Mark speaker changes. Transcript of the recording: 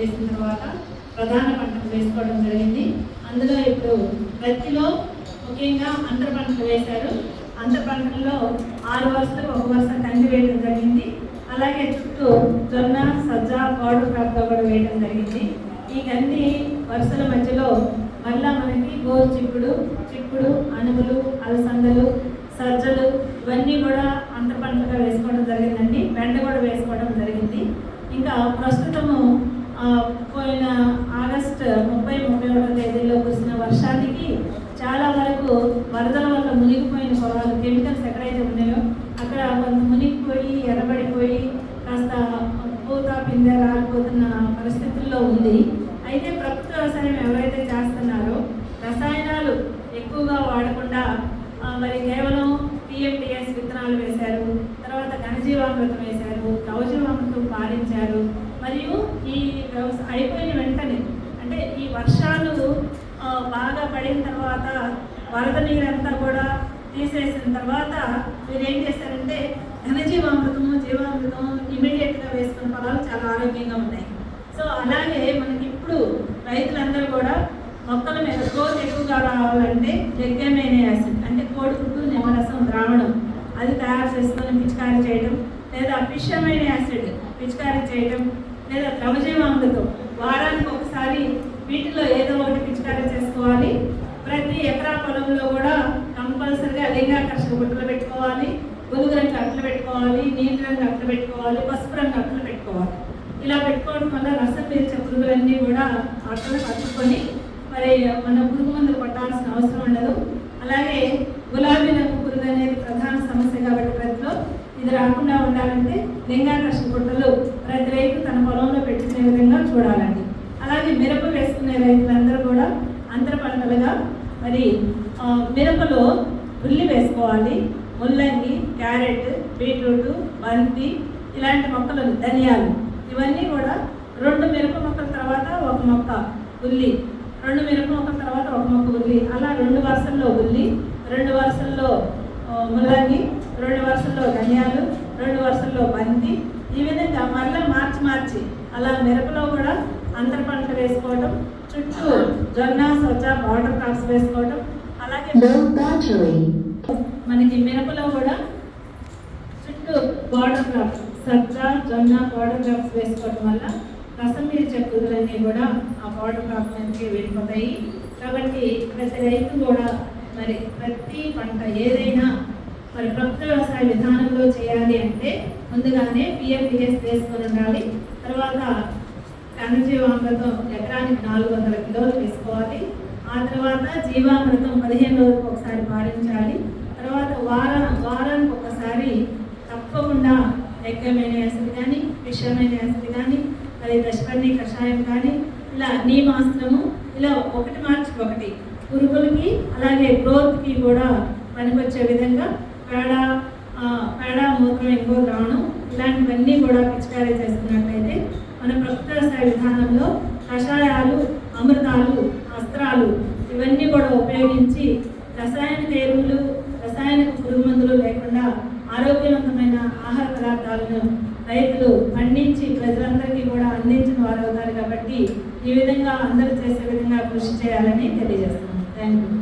Speaker 1: వేసిన తర్వాత ప్రధాన పంటలు వేసుకోవడం జరిగింది. అందులో ఇప్పుడు ప్రతిలో ముఖ్యంగా అంతర పంటలు వేశారు. అంతర పంటల్లో ఆరు వరుసలు ఒక వరుస కంది వేయడం జరిగింది. అలాగే చుట్టూ జొన్న సజ్జ పాడు ప్రాప్తో కూడా వేయడం జరిగింది. ఈ కంది వరుసల మధ్యలో మళ్ళా మనకి గోరు చిక్కుడు చిక్కుడు అణువులు అలసందలు సజ్జలు ఇవన్నీ కూడా అంతర పంటలుగా వేసుకోవడం జరిగిందండి. బెండ కూడా వేసుకోవడం జరిగింది. ఇంకా ప్రస్తుతం ముప్పై తేదీలో కురిసిన వర్షానికి చాలా వరకు వరదల వల్ల మునిగిపోయిన పొలాలు కెమికల్స్ ఎక్కడైతే ఉన్నాయో అక్కడ కొంత మునిగిపోయి ఎర్రబడిపోయి కాస్త పూత పిందె రాలిపోతున్న పరిస్థితుల్లో ఉంది. అయితే ప్రకృతి వ్యవసాయం ఎవరైతే చేస్తున్నారో రసాయనాలు ఎక్కువగా వాడకుండా మరి కేవలం పిఎండిఎస్ విత్తనాలు వేశారు తర్వాత ఘనజీవామృతం వేశారు కవజీవామృతం పాలించారు మరియు ఈ వ్యవసాయం అయిపోయిన వెంటనే అంటే ఈ వర్షాలు బాగా పడిన తర్వాత వరద నీరంతా కూడా తీసేసిన తర్వాత మీరు ఏం చేశారంటే ఘనజీవామృతము జీవామృతం ఇమీడియట్గా వేసుకున్న పొలాలు చాలా ఆరోగ్యంగా ఉన్నాయి సో అలాగే మనకి ఇప్పుడు రైతులందరూ కూడా మొక్కల మీద గ్రోత్ ఎక్కువగా రావాలంటే లెగ్గమైన యాసిడ్ అంటే కోడిగుడ్డు నిమ్మరసం ద్రావణం అది తయారు చేసుకొని పిచికారీ చేయడం లేదా ఫిషమైన యాసిడ్ పిచికారీ చేయడం లేదా ద్రవజీవామృతం వారానికి ఒకసారి వీటిలో ఏదో ఒకటి పిచికారీ చేసుకోవాలి ప్రతి ఎకరా పొలంలో కూడా కంపల్సరిగా లింగాకర్షణ గుట్టలు పెట్టుకోవాలి గులుగు రంగు అట్లు పెట్టుకోవాలి నీలి రంగు అట్లు పెట్టుకోవాలి పసుపు రంగు అట్లు పెట్టుకోవాలి. ఇలా పెట్టుకోవడం వల్ల రసం పీల్చే పురుగులన్నీ కూడా అట్లను పట్టుకొని మరి మన పురుగు మందులు కొట్టాల్సిన అవసరం ఉండదు. అలాగే గులాబీ రంగు పురుగు అనేది ప్రధాన సమస్య కాబట్టి ప్రతిలో ఇది రాకుండా ఉండాలంటే లింగాకర్షణ గుట్టలు ప్రతి రైతు తన పొలంలో పెట్టుకునే విధంగా చూడాలండి. అలాగే మిరప వేసుకునే రైతులందరూ కూడా అంతర పంటలుగా మరి మిరపలో ఉల్లి వేసుకోవాలి. ముల్లంగి క్యారెట్ బీట్రూట్ బంతి ఇలాంటి మొక్కలు ధనియాలు. ఇవన్నీ కూడా రెండు మిరప మొక్కల తర్వాత ఒక మొక్క ఉల్లి. రెండు మిరప మొక్కల తర్వాత ఒక మొక్క ఉల్లి. అలా రెండు వరుసల్లో ఉల్లి రెండు వరుసల్లో ముల్లంగి రెండు వరుసల్లో ధనియాలు రెండు వరుసల్లో బంతి. ఈ విధంగా మళ్ళీ మార్చి మార్చి అలా మిరపలో కూడా అంతర పంట వేసుకోవడం చుట్టూ జొన్న సజ్జ బార్డర్ క్రాప్స్ వేసుకోవడం అలాగే మనకి మిరపలో కూడా చుట్టూ బార్డర్ క్రాప్స్ సజ్జ జొన్న బార్డర్ క్రాప్స్ వేసుకోవడం వల్ల రసం పీల్చే పురుగులన్నీ కూడా ఆ బార్డర్ క్రాప్ నుంచి వెళ్ళిపోతాయి. కాబట్టి ప్రతి రైతు కూడా మరి ప్రతి పంట ఏదైనా మరి ప్రభుత్వ వ్యవసాయ విధానంలో చేయాలి అంటే ముందుగానే పిఎండిఎస్ వేసుకొని ఉండాలి. తర్వాత ఘనజీవామృతం ఎకరానికి నాలుగు వందల కిలోలు వేసుకోవాలి. ఆ తర్వాత జీవామృతం పదిహేను రోజులకు ఒకసారి పాటించాలి. తర్వాత వారం వారానికి ఒకసారి తప్పకుండా ఎగ్గమైన యాసిడ్ కానీ విషమైన యాసిడ్ కానీ అది దశపర్ణి కషాయం కానీ ఇలా నీమాస్త్రము ఇలా ఒకటి మార్చి ఒకటి పురుగులకి అలాగే గ్రోత్కి కూడా పనికొచ్చే విధంగా పేడ పేడ మూత్రం ఎక్కువ ద్రావణం ఇలాంటివన్నీ కూడా పిచికారీ చేస్తున్నట్లయితే మన ప్రస్తుత వ్యవసాయ విధానంలో కషాయాలు అమృతాలు అస్త్రాలు ఇవన్నీ కూడా ఉపయోగించి రసాయనిక ఎరువులు రసాయనిక పురుగు మందులు లేకుండా ఆరోగ్యవంతమైన ఆహార పదార్థాలను రైతులు పండించి ప్రజలందరికీ కూడా అందించిన వారు అవుతారు కాబట్టి ఈ విధంగా అందరూ చేసే విధంగా కృషి చేయాలని తెలియజేస్తున్నాను థ్యాంక్ యూ యూ